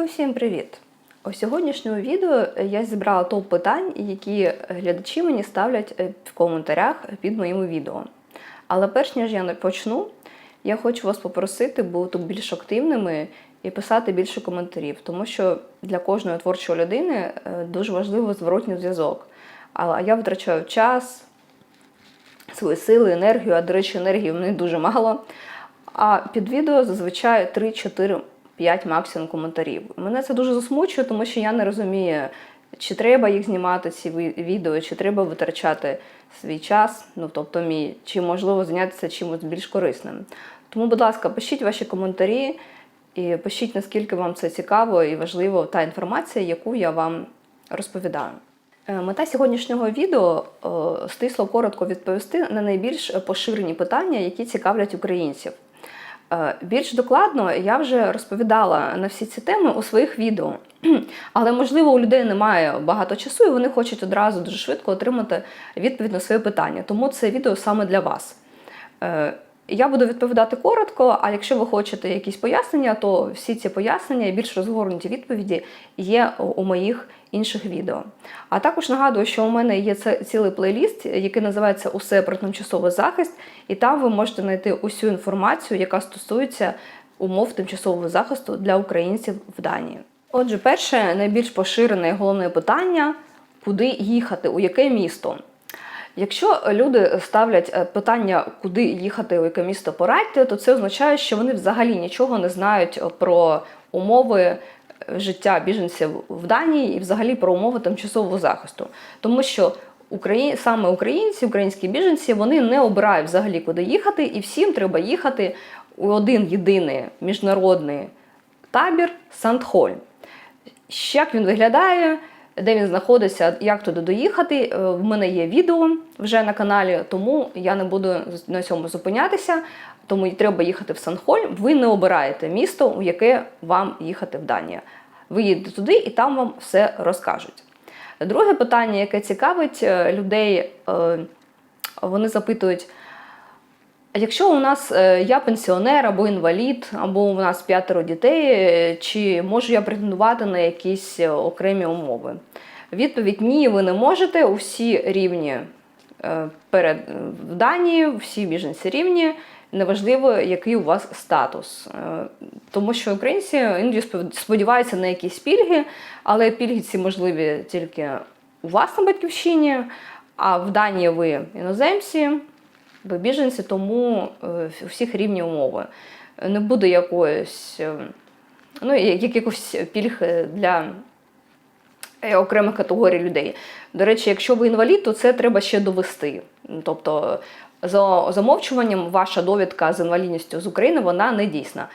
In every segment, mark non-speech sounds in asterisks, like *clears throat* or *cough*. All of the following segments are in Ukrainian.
Усім привіт! У сьогоднішньому відео я зібрала топ питань, які глядачі мені ставлять е, в коментарях під моїми відео. Але перш ніж я почну, я хочу вас попросити бути більш активними і писати більше коментарів, тому що для кожної творчої людини е, дуже важливо зворотній зв'язок. А я витрачаю час, свої сили, енергію, а до речі, енергії в мене дуже мало. А під відео зазвичай 3-4 5 максимум коментарів. Мене це дуже засмучує, тому що я не розумію, чи треба їх знімати, ці ві- відео, чи треба витрачати свій час, ну тобто мій, чи можливо зайнятися чимось більш корисним. Тому, будь ласка, пишіть ваші коментарі і пишіть, наскільки вам це цікаво і важливо та інформація, яку я вам розповідаю. Е, Мета сьогоднішнього відео е, стисло коротко відповісти на найбільш поширені питання, які цікавлять українців. Е, Більш докладно я вже розповідала на всі ці теми у своїх відео. *clears throat* Але, можливо, у людей немає багато часу, і вони хочуть одразу дуже швидко отримати відповідь на своє питання. Тому це відео саме для вас. Я буду відповідати коротко, а якщо ви хочете якісь пояснення, то всі ці пояснення і більш розгорнуті відповіді є у- моїх інших відео. А також нагадую, що у мене є цілий плейліст, який називається Усе про тимчасовий захист, і там ви можете знайти усю інформацію, яка стосується умов тимчасового захисту для українців в Данії. Отже, перше, найбільш поширене і головне питання: куди їхати, у яке місто? Якщо люди ставлять е, питання, куди їхати, у яке місто порадьте, то це означає, що вони взагалі нічого не знають про умови е, життя біженців в Данії і взагалі про умови тимчасового захисту. Тому що Украї... саме українці, українські біженці, вони не обирають взагалі, куди їхати, і всім треба їхати у один єдиний міжнародний табір Сандхольм. Як він виглядає, де він знаходиться, як туди доїхати. Е, В мене є відео вже на каналі, тому я не буду на цьому зупинятися. Тому треба їхати в Санхольм. Ви не обираєте місто, у яке вам їхати в Данію. Ви їдете туди і там вам все розкажуть. Друге питання, яке цікавить е, людей, е, вони запитують. Якщо у нас е, я пенсіонер або інвалід, або у нас п'ятеро дітей, е, чи можу я претендувати на якісь е, окремі умови? Відповідь ні, ви не можете. Усі рівні перед в Данії, всі біженці рівні. Неважливо, який у вас статус, тому що українці іноді сподіваються на якісь пільги, але пільги ці можливі тільки у вас на батьківщині, а в Данії ви іноземці, ви біженці, тому е, у всіх рівні умови. Не буде якоїсь, е, ну, якихось пільг для е, окремих категорій людей. До речі, якщо ви інвалід, то це треба ще довести. Тобто, за замовчуванням, ваша довідка з інвалідністю з України вона не дійсна.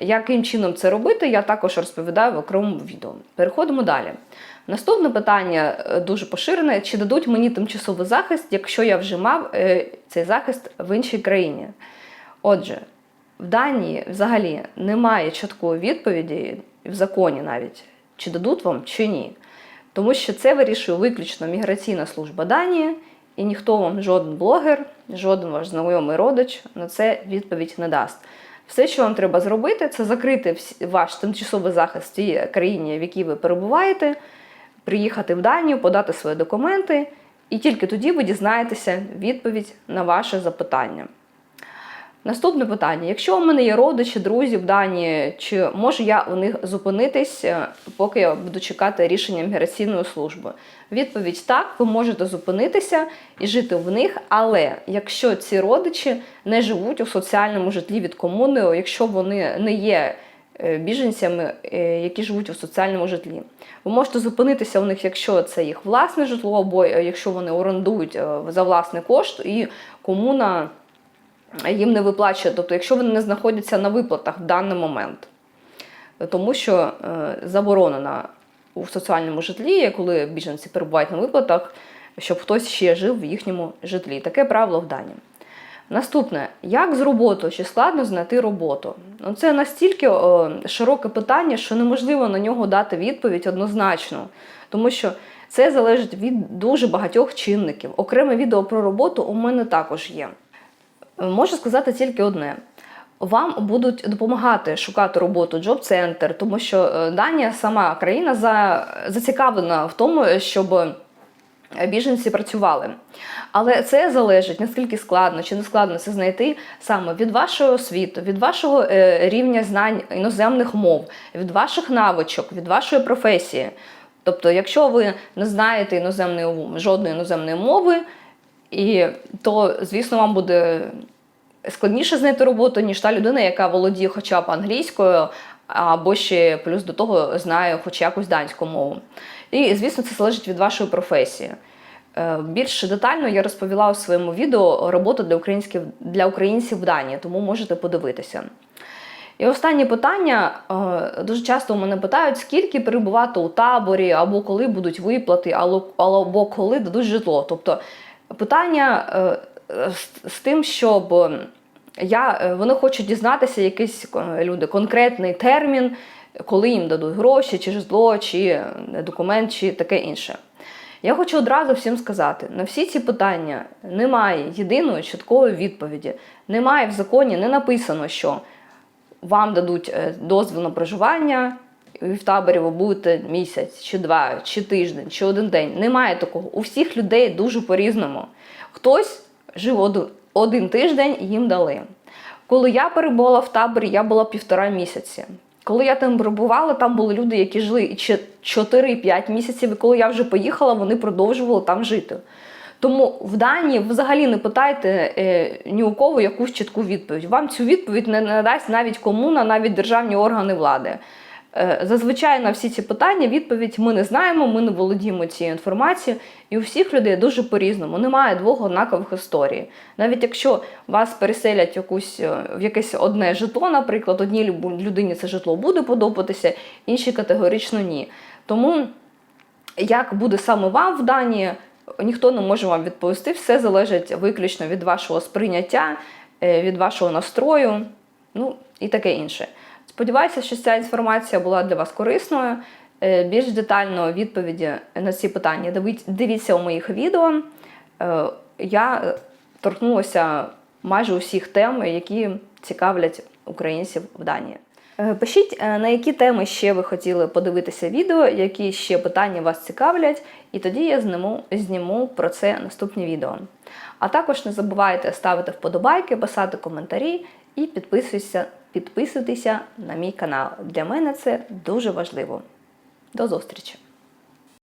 Яким чином це робити, я також розповідаю в окремому відео. Переходимо далі. Наступне питання е, дуже поширене: чи дадуть мені тимчасовий захист, якщо я вже мав е, цей захист в іншій країні? Отже, в Данії взагалі немає чіткої відповіді в законі навіть, чи дадуть вам, чи ні. Тому що це вирішує виключно міграційна служба Данії, і ніхто вам, жоден блогер, жоден ваш знайомий родич на це відповідь не дасть. Все, що вам треба зробити, це закрити ваш тимчасовий захист в тій країні, в якій ви перебуваєте, приїхати в Данію, подати свої документи, і тільки тоді ви дізнаєтеся відповідь на ваше запитання. Наступне питання: якщо у мене є родичі, друзі в Данії, чи можу я у них зупинитись, е, поки я буду чекати рішення міграційної служби? Відповідь так, ви можете зупинитися і жити в них, але якщо ці родичі не живуть у соціальному житлі від комуни, якщо вони не є е, біженцями, е, які живуть у соціальному житлі. Ви можете зупинитися у них, якщо це їх власне житло, або якщо вони орендують за власний кошт, і комуна їм не виплачує, тобто, якщо вони не знаходяться на виплатах в даний момент. Тому що е, заборонено у соціальному житлі, коли біженці перебувають на виплатах, щоб хтось ще жив в їхньому житлі. Таке правило в Данії. Наступне, як з роботою? Чи складно знайти роботу? Ну, це настільки е, широке питання, що неможливо на нього дати відповідь однозначно, тому що це залежить від дуже багатьох чинників. Окреме відео про роботу у мене також є. Можу сказати тільки одне: вам будуть допомагати шукати роботу джоб-центр, тому що е, Данія сама країна за, зацікавлена в тому, щоб біженці працювали. Але це залежить наскільки складно чи не складно це знайти саме від вашої освіти, від вашого е, рівня знань іноземних мов, від ваших навичок, від вашої професії. Тобто, якщо ви не знаєте іноземної жодної іноземної мови, і то, звісно, вам буде складніше знайти роботу, ніж та людина, яка володіє хоча б англійською, або ще плюс до того знає хоч якусь данську мову. І, звісно, це залежить від вашої професії. Е, Більш детально я розповіла у своєму відео роботу для українських для українців в Данії, тому можете подивитися. І останнє питання. Е, Дуже часто мене питають, скільки перебувати у таборі, або коли будуть виплати, або коли дадуть житло. Тобто питання е, з, тим, щоб я, е, вони хочуть дізнатися якийсь е, люди конкретний термін, коли їм дадуть гроші, чи житло, чи е, документ, чи таке інше. Я хочу одразу всім сказати: на всі ці питання немає єдиної чіткої відповіді. Немає в законі, не написано, що вам дадуть е, дозвіл на проживання, в таборі ви будете місяць, чи два, чи тиждень, чи один день. Немає такого. У всіх людей дуже по-різному. Хтось жив один, один тиждень їм дали. Коли я перебувала в таборі, я була півтора місяці. Коли я там перебувала, там були люди, які жили ще 4-5 місяців, і коли я вже поїхала, вони продовжували там жити. Тому в Данії взагалі не питайте е, ні у кого якусь чітку відповідь. Вам цю відповідь не надасть навіть комуна, навіть державні органи влади. Е, Зазвичай на всі ці питання відповідь ми не знаємо, ми не володіємо цією інформацією, і у всіх людей дуже по-різному. Немає двох однакових історій. Навіть якщо вас переселять якусь, е, в якесь одне житло, наприклад, одній людині це житло буде подобатися, іншій категорично ні. Тому як буде саме вам в Данії, ніхто не може вам відповісти. Все залежить виключно від вашого сприйняття, е, від вашого настрою, ну і таке інше. Сподіваюся, що ця інформація була для вас корисною. Е, Більш детально відповіді на ці питання дивіться у моїх відео. Е, Я торкнулася майже усіх тем, які цікавлять українців в Данії. Е, Пишіть, на які теми ще ви хотіли подивитися відео, які ще питання вас цікавлять, і тоді я зніму, зніму про це наступні відео. А також не забувайте ставити вподобайки, писати коментарі і підписуйтеся, підписуйтеся на мій канал. Для мене це дуже важливо. До зустрічі!